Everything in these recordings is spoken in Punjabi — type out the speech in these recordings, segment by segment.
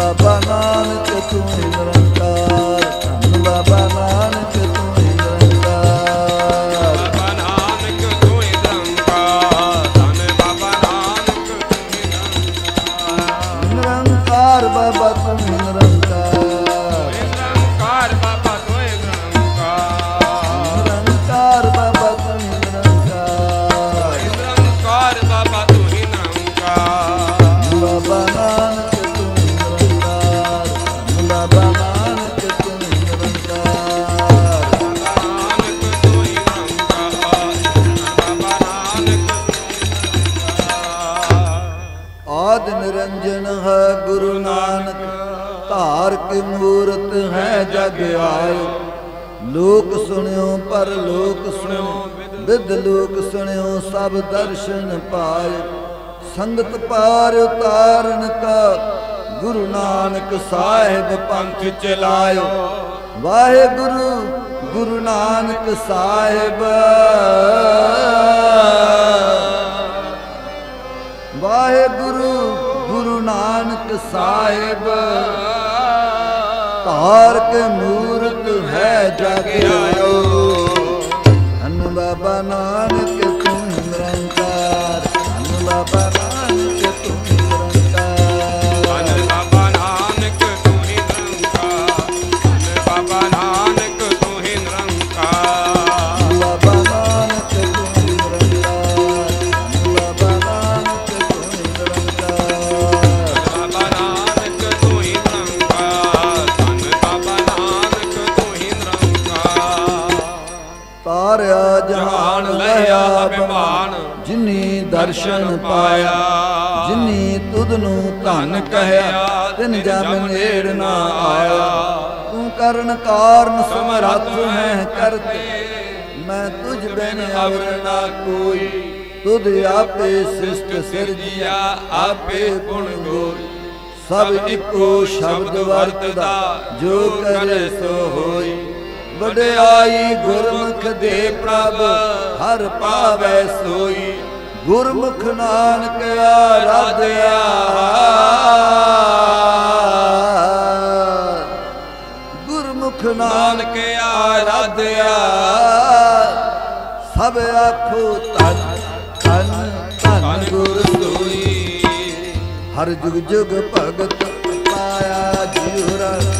ਬਾਬਾ ਨਾਨਕ ਤੂੰ ਹੀ ਨਿਰੰਜਨ ਹੈ ਗੁਰੂ ਨਾਨਕ, ਧਾਰ ਕੇ ਮੂਰਤ ਹੈ ਜਗ ਆਇਓ ਲੋਕ ਸੁਣਿਓ ਪਰ ਲੋਕ ਸੁਣਿਓ ਵਿਦ ਲੋਕ ਸੁਣਿਓ, ਸਭ ਦਰਸ਼ਨ ਪਾਇਓ ਸੰਗਤ ਪਾਰ ਉਤਾਰਨ ਕਾ, ਗੁਰੂ ਨਾਨਕ ਸਾਹਿਬ ਪੰਥ ਚਲਾਇਓ। ਵਾਹਿਗੁਰੂ, ਗੁਰੂ ਨਾਨਕ ਸਾਹਿਬ। ਵਾਹਿਗੁਰੂ ਨਾਨਕ ਸਾਹਿਬ ਧਾਰ ਕੇ ਮੂਰਤ ਹੈ ਜਗ ਆਇਓ। ਧੰਨ ਬਾਬਾ ਨਾਨਕ ਤਾਰਿਆ ਜਹਾਨ ਲਿਆ ਅਭਿਮਾਨ, ਜਿਨੀ ਦਰਸ਼ਨ ਪਾਇਆ ਜਿਨੀ ਤੁਧ ਨੂੰ ਧਨ ਕਹਿਆ ਤਿਨ ਜਮ ਨੇੜ ਨਾ ਆਇਆ। ਤੂੰ ਕਰਨ ਕਾਰਨ ਸਮਰੱਥ ਹੈ ਕਰਤੇ। ਮੈਂ ਤੁਝ ਬਿਨ ਅਵਰ ਨਾ ਕੋਈ। ਤੁਧ ਆਪੇ ਸ੍ਰਿਸ਼ਟ ਸਿਰਜਿਆ ਆਪੇ ਗੁਣ ਗੋਈ। ਸਭ ਇੱਕੋ ਸ਼ਬਦ ਵਰਤਦਾ ਜੋ ਕਰੇ ਸੋ ਹੋਈ। ਵਡਿਆਈ ਗੁਰਮੁਖ ਦੇ ਪ੍ਰਭ, ਹਰ ਪਾਵੈ ਸੋਈ। ਗੁਰਮੁਖ ਨਾਨਕ ਆਰਾਧਿਆ। ਗੁਰਮੁਖ ਨਾਨਕ ਆਰਾਧਿਆ। ਸਭ ਆਖੋ ਤਨ ਤਨ ਤਨ ਗੁਰ ਸੋਈ। ਹਰ ਜੁਗ ਜੁਗ ਭਗਤ ਪਾਇਆ ਜੀਵਰਾ ਪੈਜ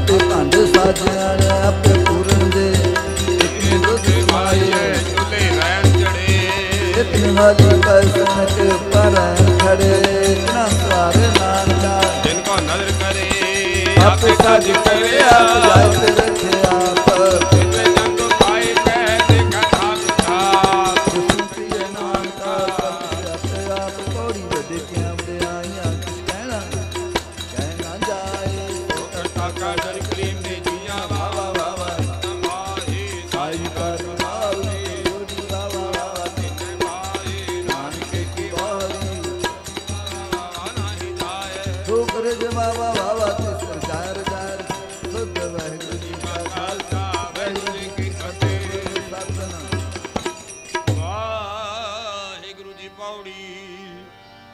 ਆਪੇ ਭੰਡ ਸਾਜਿਆ ਨੇ ਆਪੇ ਪੂਰਨ ਦੇ। ਇਤਨੇ ਦੁੱਧ ਮਾਏ ਚੁਲੇ ਰਹਿਣ ਚੜੇ। ਇਤਨੇ ਵਾਲੀ ਕਸਨ ਕੇ ਪਰ ਖੜੇ। ਨਾ ਸਾਰ ਨਾਨਕਾ ਜਿਨ ਕੋ ਨਜ਼ਰ ਕਰੇ ਆਪੇ ਸਾਜ ਕਰਿਆ ਜਾਇ ਤੇ ਰੱਖਿਆ। ਠੋਕਰ ਜਵਾਵਾ ਵਾਵਾ ਤੇ ਸਰਕਾਰ ਦਾਰ। ਸੁਧ ਵਾਹਿਗੁਰੂ ਜੀ ਕਾ ਖਾਲਸਾ। ਵਾਹਿਗੁਰੂ ਜੀ ਕੀ ਫਤਿਹ ਸਤਿਨਾਮ ਵਾਹਿਗੁਰੂ ਜੀ ਪੌੜੀ।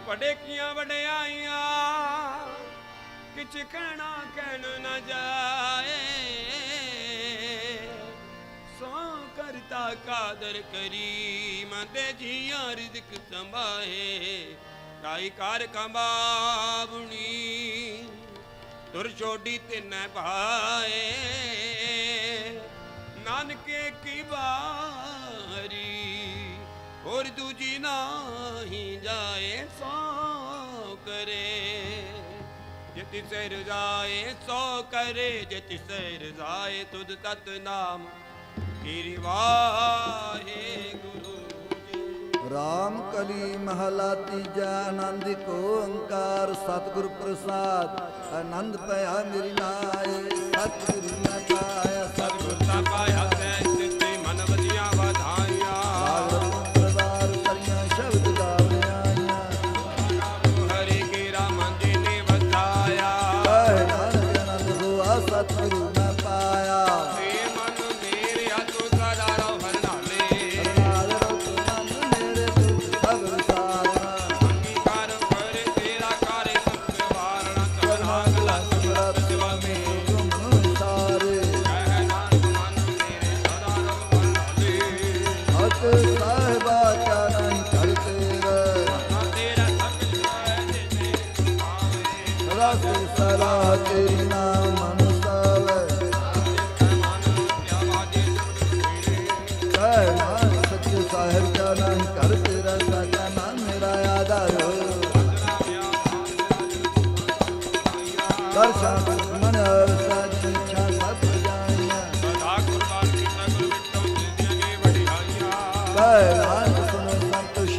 ਵੱਡੇ ਕੀਆਂ ਵਡਿਆਈਆਂ ਕਿਛ ਕਹਿਣਾ ਕਹਿਣ ਨਾ ਜਾਏ। ਸੋ ਕਰਤਾ ਕਾਦਰ ਕਰੀ। ਮੰਦੇ ਜੀਆਂ ਰਿਜ਼ਕ ਸੰਭਾਏ। ਕਾਈ ਕਾਰ ਕੰਬਾਵਣੀ, ਤੁਰ ਛੋਡੀ ਤਿੰਨੈ ਭਾਏ। ਨਾਨਕੇ ਕੀ ਬਾਰੀ ਹੋਰ ਦੂਜੀ ਨਾਹੀ ਜਾਏ ਸੋ ਕਰੇ। ਜਿਤਿ ਸੇ ਰਜ਼ਾਏ ਸੋ ਕਰੇ, ਜਿਤਿ ਸੇ ਰਜ਼ਾਏ ਤੁਧ ਤਤ ਨਾਮ ਕੀਰੀ ਵਾਹੇ ਗੁਰੂ। ਜੀ ਰਾਮ ਕਲੀ ਮਹਲਾ ਤੀਜਾ ਆਨੰਦ ਕੋ ਓੰਕਾਰ, ਸਤਿਗੁਰ ਪ੍ਰਸਾਦ, ਆਨੰਦ ਪਿਆ ਮੇਰੀ ਨਾਏ, ਸਤਿਗੁਰੂ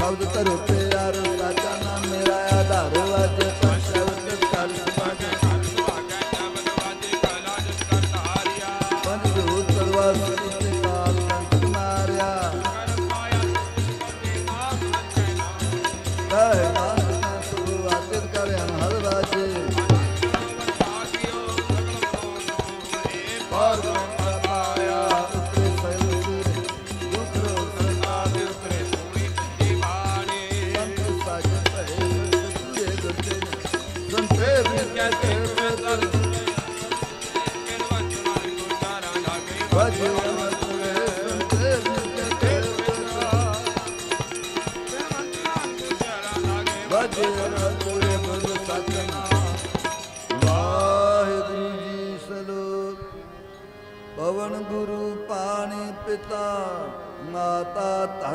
ਸੰਤ ਸ਼ਬਦ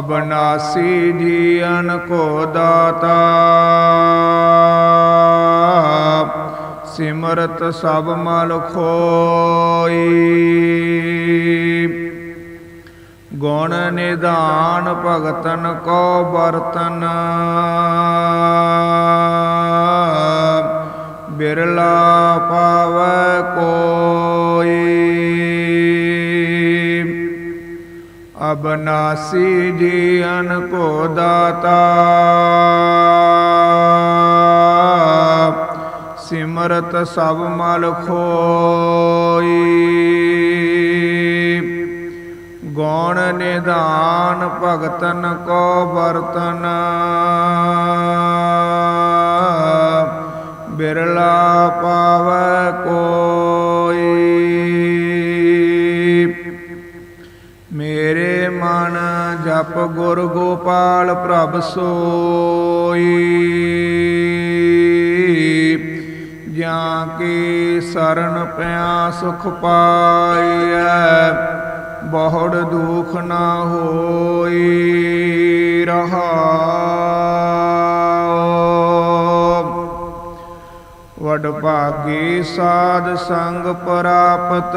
ਅਬਨਾਸੀ ਜੀਵਨ ਕੋ ਦਾਤਾ। ਸਿਮਰਤ ਸਭ ਮਲ ਖੋਈ। ਗੁਣ ਨਿਦਾਨ ਭਗਤਨ ਕੋ ਬਰਤਨ ਬਿਰਲਾ ਪਾਵੈ ਕੋਈ। ਅਬਨਾਸੀ ਜੀਵਨ ਕੋ ਦਾਤਾ। ਸਿਮਰਤ ਸਭ ਮਲ ਖੋਈ। ਗੌਣ ਨਿਧਾਨ ਭਗਤਨ ਕੋ ਬਰਤਨ ਬਿਰਲਾ ਪਾਵੈ ਗੁਰ ਗੋਪਾਲ ਪ੍ਰਭ ਸੋਈ। ਜਾਂ ਕੇ ਸਰਨ ਪਿਆ ਸੁਖ ਪਾਈਐ, ਬਹੁੜ ਦੁਖ ਨਾ ਹੋਈ ਰਹਾਉ ਵਡ ਭਾਗੀ ਸਾਧ ਸੰਗ ਪ੍ਰਾਪਤ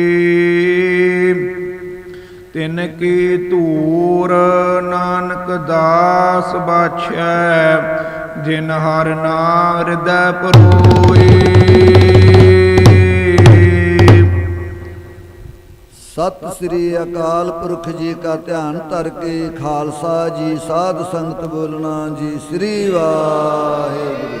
ਤਿਨ ਕੀ ਧੂਰ, ਨਾਨਕ ਦਾਸ ਬਾਛੈ ਜਿਨ ਹਰ ਨਾਮ ਹਿਰਦੈ ਪਰੋਈ। ਸਤਿ ਸ੍ਰੀ ਅਕਾਲ ਪੁਰਖ ਜੀ ਕਾ ਧਿਆਨ ਧਰ ਕੇ, ਖਾਲਸਾ ਜੀ, ਸਾਧ ਸੰਗਤ ਬੋਲਣਾ ਜੀ, ਸ੍ਰੀ ਵਾਹਿਗੁਰੂ।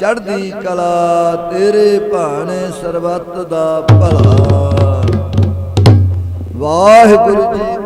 ਚੜ੍ਹਦੀ ਕਲਾ ਤੇਰੇ ਭਾਣੇ ਸਰਬੱਤ ਦਾ ਭਲਾ। ਵਾਹਿਗੁਰੂ ਜੀ